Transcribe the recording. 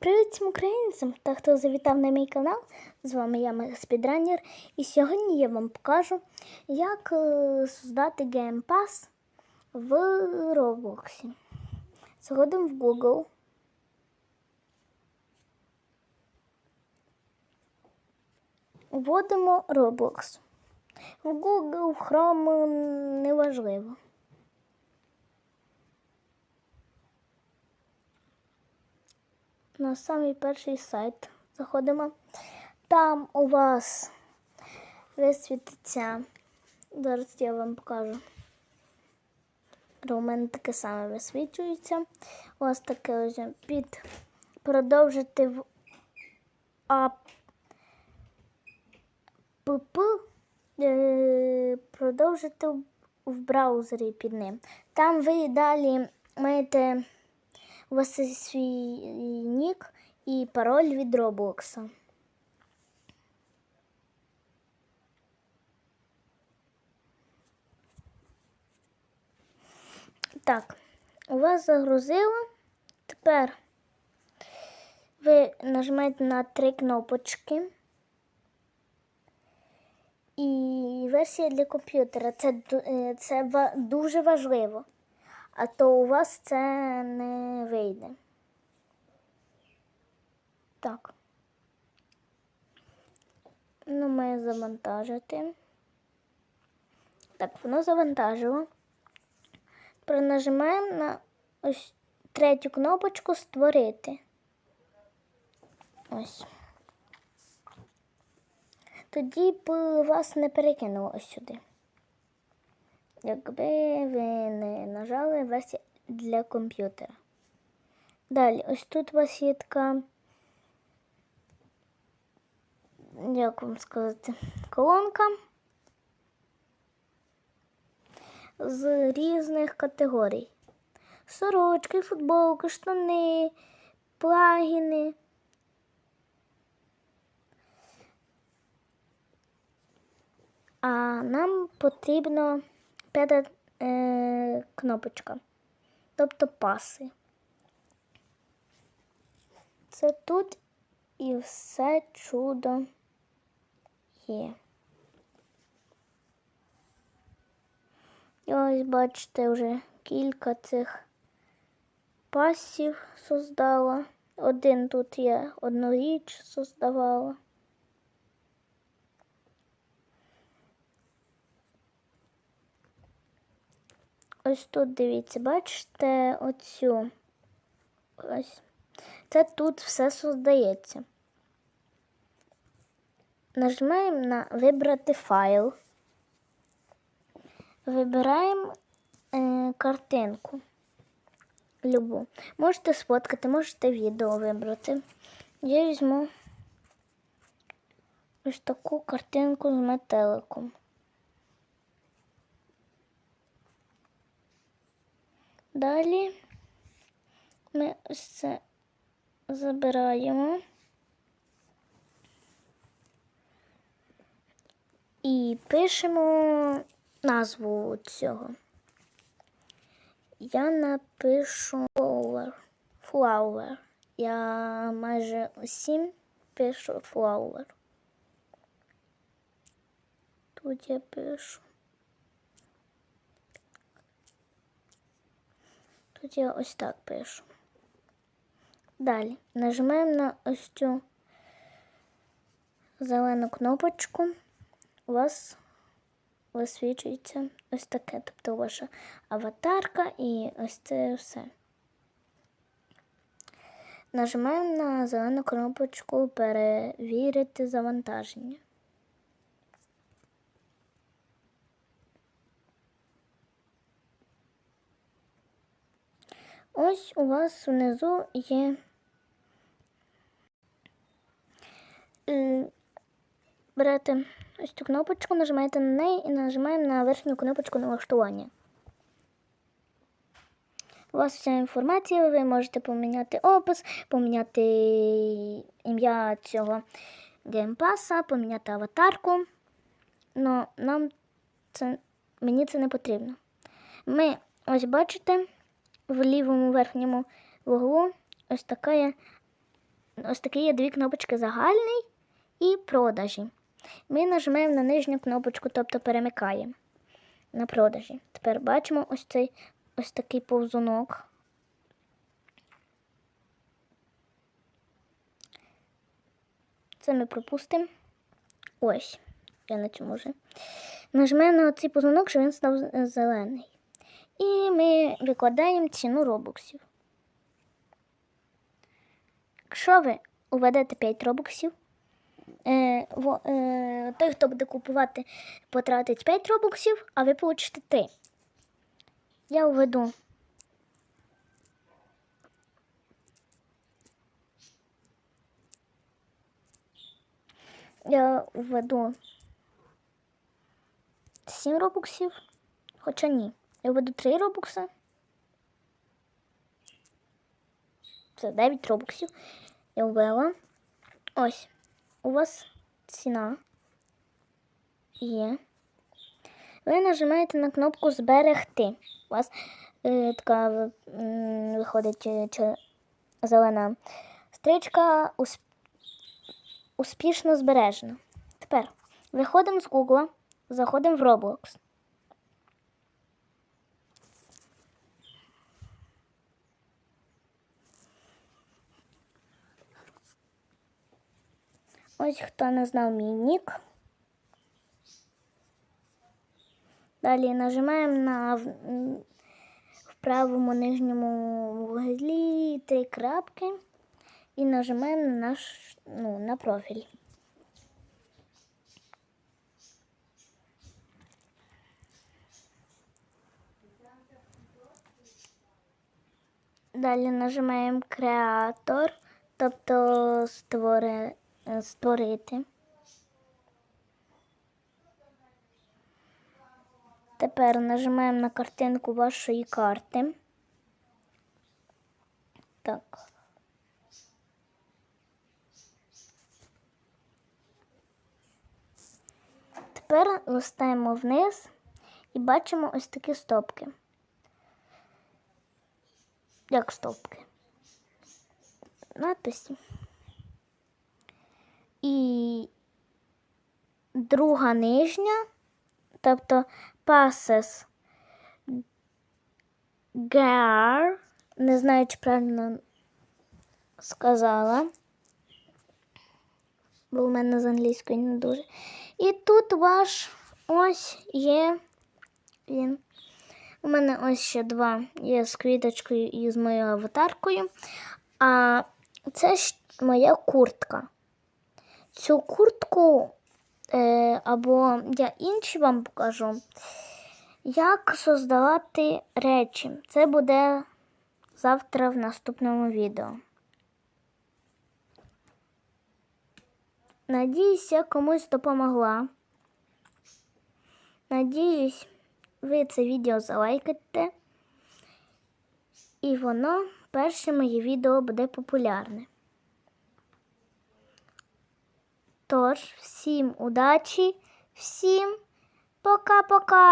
Привіт всім українцям та хто завітав на мій канал. З вами я Спідранер. І сьогодні я вам покажу, як е, создати Pass в Roblox. Заходимо в Google. Вводимо Roblox. В Google, в Chrome неважливо. На самий перший сайт заходимо. Там у вас висвітиться. Зараз я вам покажу. У мене таке саме висвічується. У вас таке ось під продовжити в АПП. е, Продовжити в- браузері під ним. Там ви далі маєте у вас є свій нік і пароль від Роблокса. Так, у вас загрузило. Тепер ви нажмете на три кнопочки. І версія для комп'ютера. Це, е, це дуже важливо а то у вас це не вийде. Так. Ну, має завантажити. Так, воно завантажило. Тепер на ось третю кнопочку Створити. Ось. Тоді б вас не перекинуло ось сюди якби ви не нажали версія для комп'ютера. Далі, ось тут у вас є така, як вам сказати, колонка з різних категорій. Сорочки, футболки, штани, плагіни. А нам потрібно п'ята е, кнопочка, тобто паси. Це тут і все чудо є. І ось бачите, вже кілька цих пасів создала. Один тут я одну річ создавала. Ось тут дивіться, бачите оцю. Ось. Це тут все создається. Нажимаємо на Вибрати файл. Вибираємо е, картинку. Любу. Можете сфоткати, можете відео вибрати. Я візьму ось таку картинку з метеликом. Далі ми ось це забираємо і пишемо назву цього. Я напишу flower. flower. Я майже усім пишу flower. Тут я пишу. Тут я ось так пишу. Далі нажимаємо на ось цю зелену кнопочку. У вас висвічується ось таке, тобто ваша аватарка і ось це все. Нажимаємо на зелену кнопочку Перевірити завантаження. Ось у вас внизу є е, берете ось цю кнопочку, нажимаєте на неї і нажимаємо на верхню кнопочку налаштування. У вас вся інформація, ви можете поміняти опис, поміняти ім'я цього геймпаса, поміняти аватарку. Но нам це, мені це не потрібно. Ми ось бачите в лівому верхньому вуглу ось така є ось такі є дві кнопочки загальний і продажі. Ми нажмемо на нижню кнопочку, тобто перемикаємо на продажі. Тепер бачимо ось цей ось такий повзунок. Це ми пропустимо. Ось, я на цьому вже. Нажмемо на цей повзунок, щоб він став зелений. І ми викладаємо ціну робоксів. Якщо ви уведете 5 робоксів, е, е, той, хто буде купувати, потратить 5 робоксів, а ви получите 3. Я введу. Я введу 7 робоксів. Хоча ні. Я введу 3 робокси. Це 9 робоксів. Я ввела. Ось. У вас ціна є. Ви нажимаєте на кнопку Зберегти. У вас е, така м, виходить е, чи- зелена стрічка усп- успішно збережена. Тепер виходимо з Google, заходимо в Roblox. Ось хто не знав мій нік. Далі нажимаємо на в, правому нижньому вуглі три крапки і нажимаємо на наш ну, на профіль. Далі нажимаємо креатор, тобто створи, е, створити. Тепер нажимаємо на картинку вашої карти. Так. Тепер листаємо вниз і бачимо ось такі стопки. Як стопки? Надписи. І друга нижня, тобто passes gar, не знаю, чи правильно сказала, бо у мене з англійської не дуже. І тут ваш ось є він. У мене ось ще два є з квіточкою і з моєю аватаркою. А це ж моя куртка. Цю куртку, е, або я інші вам покажу, як создавати речі. Це буде завтра в наступному відео. Надіюсь, я комусь допомогла. Надіюсь, ви це відео залайкаєте. І воно перше моє відео буде популярне. Тож, всім удачі, всім пока-пока!